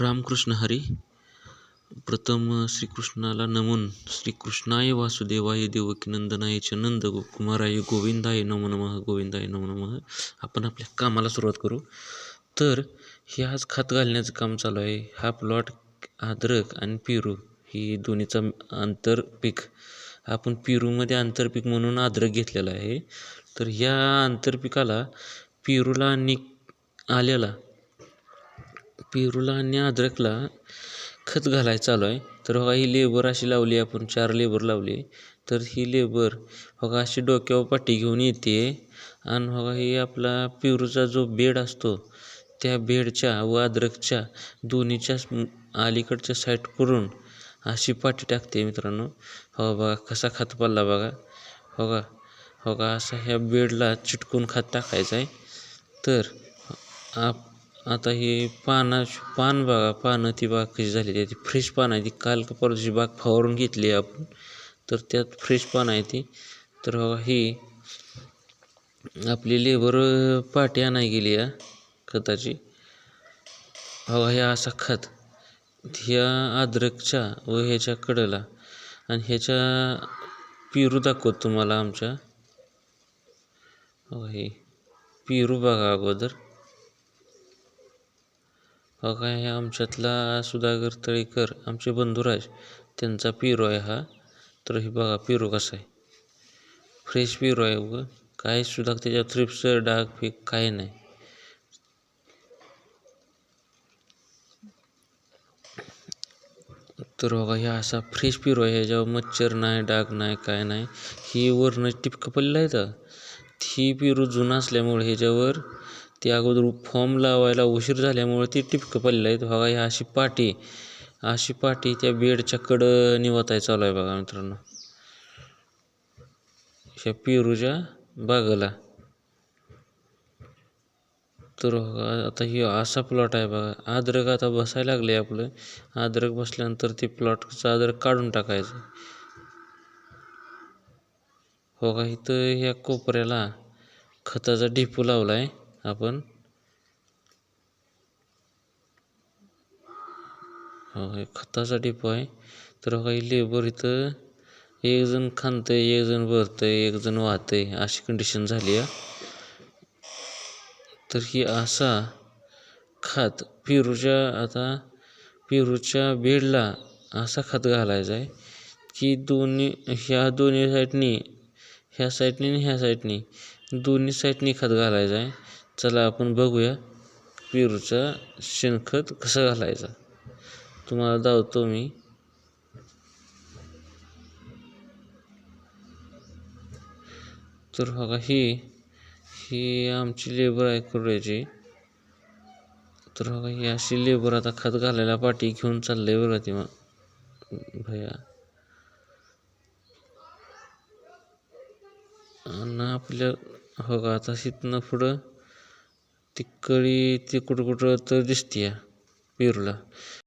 रामकृष्ण हरी. प्रथम श्रीकृष्णाला नमून. श्रीकृष्णाय वासुदेवाय देवकीनंदनाय च नंद कुमाराय गोविंदाय नमो नमः गोविंदाय नमो नमः. आपण आपल्या कामाला सुरुवात करू. तर हे आज खात घालण्याचं काम चालू आहे. हा प्लॉट अद्रक आणि पेरू ही दोन्हीचा आंतरपीक आपण पेरूमध्ये आंतरपीक म्हणून अद्रक घेतलेला आहे. तर ह्या आंतरपिकाला पेरूला आणि आल्याला पेरूला आणि अद्रकला खत घालायचं चालू आहे तर बघा ही लेबर अशी लावली आपण चार लेबर लावली. तर ही लेबर बघा अशी डोक्यावर पाठी घेऊन येते. आणि बघा ही आपला पेरूचा जो बेड असतो त्या बेडच्या व अद्रकच्या दोन्हीच्या अलीकडच्या साईड करून अशी पाठी टाकते मित्रांनो. हो बघा कसा खत पडला बघा. हो का हो का असा ह्या बेडला चिटकून खत टाकायचं आहे तर आप आता हे पाना पान बघा पानं ती बाग कशी झालेली आहे ती फ्रेश पान आहे ती. काल का परवाची बाग फवारून घेतली आपण. तर त्यात फ्रेश पान आहे ती. तर बघा ही आपली लेबर पाटी आणाय गेली या खताची. हवा ह्या असा खत. ह्या अद्रकच्या व ह्याच्या कडला. आणि ह्याच्या पिरू दाखवत तुम्हाला आमच्या. हे पिरू बघा अगोदर. बघा हे आमच्यातला सुधाकर तळेकर आमचे बंधुराज त्यांचा पिरो आहे हा. तर हे बघा पिरो कसा आहे. फ्रेश पिरो आहे उगं. काय सुद्धा त्याच्या थ्रिप्स डाग फेक काय नाही. तर बघा हे असा फ्रेश पिरो आहे ह्याच्यावर मच्छर नाही डाग नाही काय नाही. ही वरनं टिपकं पडलं आहे तर ही पिरू जुना असल्यामुळे ह्याच्यावर ते अगोदर फॉर्म लावायला उशीर झाल्यामुळे ती टिपकं पडलेलं आहे बघा ही अशी पाटी अशी पाटी त्या बेडच्या कडं निवताय चालू आहे बघा मित्रांनो. ह्या पेरूच्या बागेला. तर आता ही असा प्लॉट आहे बघा. अद्रक आता बसायला लागले आपलं. अद्रक बसल्यानंतर ते प्लॉटचं अद्रक काढून टाकायचं. हो का इथं ह्या कोपऱ्याला खताचा ढिपू लावला आहे आपण. हो हे खतासाठी पाय तर हो, काही लेबर इथं एक जण खांदतंय एक जण भरतंय एक जण वाहतंय अशी कंडिशन झाली आहे. तर ही असा खात पेरूच्या आता पेरूच्या बेडला असा खत घालायचा आहे की दोन्ही ह्या दोन्ही साईडनी ह्या साईडनी आणि ह्या साईडनी दोन्ही साईडनी खत घालायचं आहे. चला आपण बघूया पेरूचा शेणखत कसं घालायचा. तुम्हाला दावतो मी. तर बघा ही ही आमची लेबर आहे कुर्याची तर बघा ही अशी लेबर आता खत घालायला पाठी घेऊन चाललंय बरं ती मग. भया. आणि आपल्या हो का आता शिथनं पुढं ती कळी ती कुठं कुठं तर दिसते पेरूला.